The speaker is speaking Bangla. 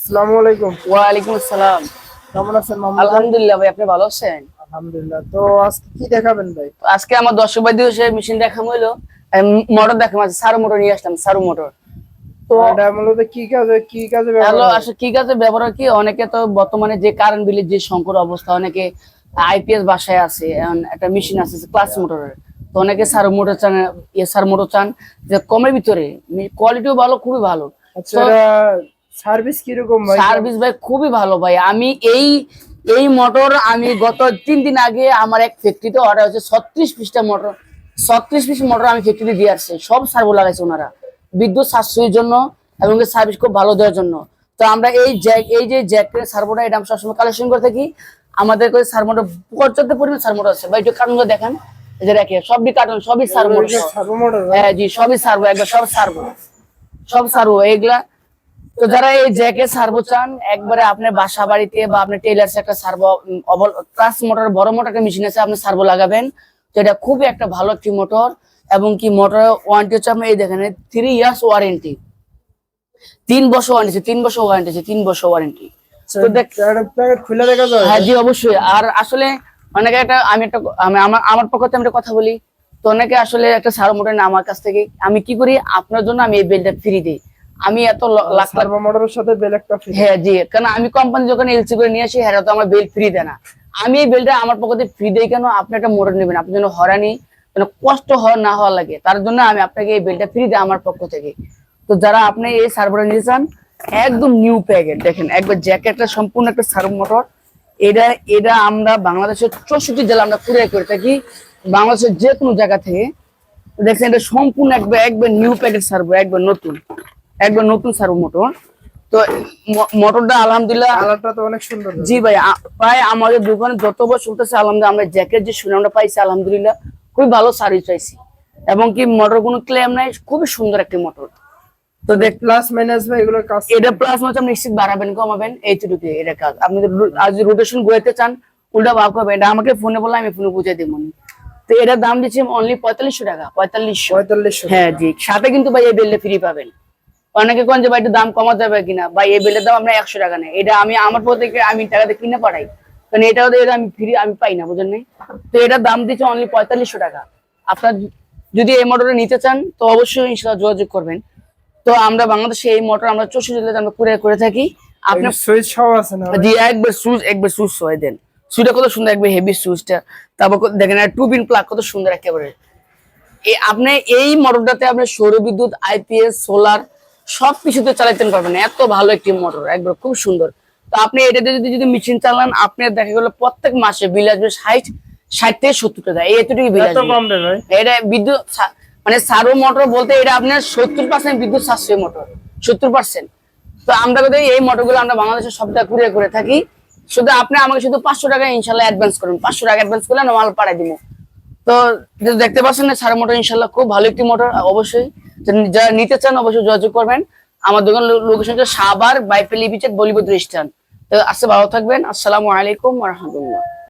আসসালামু আলাইকুম। ওয়ালাইকুম আসসালাম। কেমন আছেন মোহাম্মদ আলহামদুলিল্লাহ ভাই আপনি ভালো আছেন? আলহামদুলিল্লাহ। তো আজকে কি দেখাবেন ভাই? আজকে আমার দর্শক ভাই দিবসে মেশিন দেখাম মোটর দেখাম আছে সারু মোটর নিয়ে আসলাম সারু মোটর তো এটা মূলত কি কাজে কি কাজে ব্যবহার আসলে কি কাজে ব্যবহার কি অনেকে তো বর্তমানে যে কারেন্ট বিলের যে সংকট অবস্থা অনেকে আইপিএস বাসায় আছে একটা মেশিন আছে ক্লাস মোটরের তো অনেকে সার মোটর চান সার মোটর চান যে কমের ভিতরে কোয়ালিটিও ভালো খুবই ভালো। আচ্ছা সার্ভিস কীরকম ভাই? সার্ভিস ভাই খুবই ভালো ভাই। আমি এই এই মোটর আমি গত তিন দিন আগে আমার এক ফ্যাক্টরিতে অর্ডার হচ্ছে ছত্রিশ পিসটা মোটর। ছত্রিশ পিস মোটর আমি ফ্যাক্টরি দিয়ে আসছি। সব সার্ভো লাগাইছে ওনারা। বিদ্যুৎ সাশ্রয়ের জন্য এবং সার্ভিস খুব ভালো দেওয়ার জন্য। তো আমরা এই জ্যাক এই যে জ্যাকের সার্ভোটা এটা আমরা সবসময় কালেকশন করে থাকি। আমাদের কাছে সার্ভোটা পর্যাপ্ত পরিমাণ সার্ভোটা আছে। ভাই একটু কার্টুনগুলো দেখেন। যে রেখে সবই কার্টুন সবই সার্ভো হ্যাঁ জি সবই সার্ভো একবার সব সার্ভো সব সার্ভো এগুলা তো যারা এই জ্যাকে সার্ভো চান একবারে আপনার বাসা বাড়িতে বা আপনার টেলার্স একটা সার্ভো প্লাস মোটর বড় মোটর একটা মেশিন আছে আপনি সার্ভো লাগাবেন। তো এটা খুবই একটা ভালো একটি মোটর এবং কি মোটর ওয়ারেন্টি হচ্ছে আপনি এই দেখেন থ্রি ইয়ার্স ওয়ারেন্টি তিন বছর ওয়ারেন্টি তিন বছর ওয়ারেন্টি আছে তিন বছর ওয়ারেন্টি তো দেখ প্যাকেট খুলে দেখা যায়? হ্যাঁ জি অবশ্যই। আর আসলে অনেকে একটা আমি একটা আমি আমার আমার পক্ষ থেকে আমি একটা কথা বলি। তো অনেকে আসলে একটা সার মোটর আমার কাছ থেকে আমি কি করি? আপনার জন্য আমি এই বেলটা ফ্রি দিই। আমি এত ল- লাখ লাখ মোটরের সাথে বেল একটা ফ্রি হ্যাঁ জি। কারণ আমি কোম্পানি যখন এলসি করে নিয়ে আসি হ্যাঁ তো আমার বেল ফ্রি দেয় না। আমি এই বেলটা আমার পক্ষ ফ্রি দেই কেন? আপনি একটা মোটর নেবেন আপনি যেন হরানি যেন কষ্ট হওয়া না হওয়া লাগে তার জন্য আমি আপনাকে এই বেলটা ফ্রি দেয় আমার পক্ষ থেকে। তো যারা আপনি এই সার্ভার নিতে চান একদম নিউ প্যাকেট দেখেন একবার জ্যাকেটটা সম্পূর্ণ একটা সার্ভ মোটর এটা এটা আমরা বাংলাদেশের চৌষট্টি জেলা আমরা কুরিয়ার করে থাকি। বাংলাদেশের যে কোনো জায়গা থেকে দেখছেন এটা সম্পূর্ণ একবার একবার নিউ প্যাকেট সার্ভো একবার নতুন। একবার নতুন সার্ভো মোটর। তো মোটরটা আলহামদুলিল্লাহ কালারটা তো অনেক সুন্দর। জি ভাই প্রায় আমাদের দোকানে যত বছর চলতেছে আলহামদুলিল্লাহ আমরা জ্যাকেট যে সুনামটা পাইছি আলহামদুলিল্লাহ খুবই ভালো সার্ভিস পাইছি। এবং কি মোটর কোনো ক্লেম নাই খুবই সুন্দর একটি মোটর। তো দেখ প্লাস মাইনাস ভাই এগুলোর কাজ এটা প্লাস আপনি নিশ্চিত বাড়াবেন কমাবেন এইটুকু এটা কাজ। আপনি আজ রোটেশন চান উল্টা ভাব করবেন এটা আমাকে ফোনে বললে আমি ফোনে বুঝে দিব। তো এটার দাম দিচ্ছি অনলি পঁয়তাল্লিশশো টাকা পঁয়তাল্লিশশো। পঁয়তাল্লিশশো হ্যাঁ জি সাথে কিন্তু ভাই এই বেলটা ফ্রি পাবেন। অনেকে কোন যে ভাই একটু দাম কমা যাবে কিনা? ভাই এই বেলের দাম আমরা একশো টাকা নেই। এটা আমি আমার পর থেকে আমি টাকাতে কিনে পাঠাই কারণ এটাও তো এটা আমি ফ্রি আমি পাই না বুঝলেন নাই? তো এটার দাম দিচ্ছে অনলি পঁয়তাল্লিশশো টাকা। আপনার যদি এই মোটরটা নিতে চান তো অবশ্যই ইনশাল্লাহ যোগাযোগ করবেন। তো আমরা বাংলাদেশে এই মোটর আমরা চৌষট্টি জেলাতে আমরা কুরিয়ার করে থাকি। আপনার সুইচ সহ আছে না? জি একবার সুজ একবার সুজ হয়ে দেন। সুইটা কত সুন্দর একবার হেভি সুজটা তারপর দেখেন টু পিন প্লাগ কত সুন্দর একেবারে। আপনি এই মোটরটাতে আপনি সৌর বিদ্যুৎ আইপিএস সোলার সব কিছুতে চালাইতে পারবেন এত ভালো একটি মোটর একবার খুব সুন্দর। তো আপনি এটাতে যদি যদি মেশিন চালান আপনি দেখা গেলো প্রত্যেক মাসে বিল আসবে ষাট ষাট থেকে সত্তর টাকা এতটুকু বিল আসবে। এটা বিদ্যুৎ মানে সারো মোটর বলতে এটা আপনার সত্তর পার্সেন্ট বিদ্যুৎ সাশ্রয়ী মোটর সত্তর পার্সেন্ট তো আমরা কিন্তু এই মোটরগুলো আমরা বাংলাদেশের সবটা কুরিয়ার করে থাকি শুধু আপনি আমাকে শুধু পাঁচশো টাকা ইনশাল্লাহ অ্যাডভান্স করুন। পাঁচশো টাকা অ্যাডভান্স করলে আমি মাল পাঠাই দিব। তো দেখতে পাচ্ছেন না সারা মোটর ইনশাল্লাহ খুব ভালো একটি মোটর অবশ্যই। যারা নিতে চান অবশ্যই যোগাযোগ করবেন। আমার দোকান লোকেশন হচ্ছে সাবার বাইপেলি বিচের বলিউড রেস্টুরেন্ট তো আসতে ভালো থাকবেন। আসসালামু আলাইকুম রহমতুল্লাহ।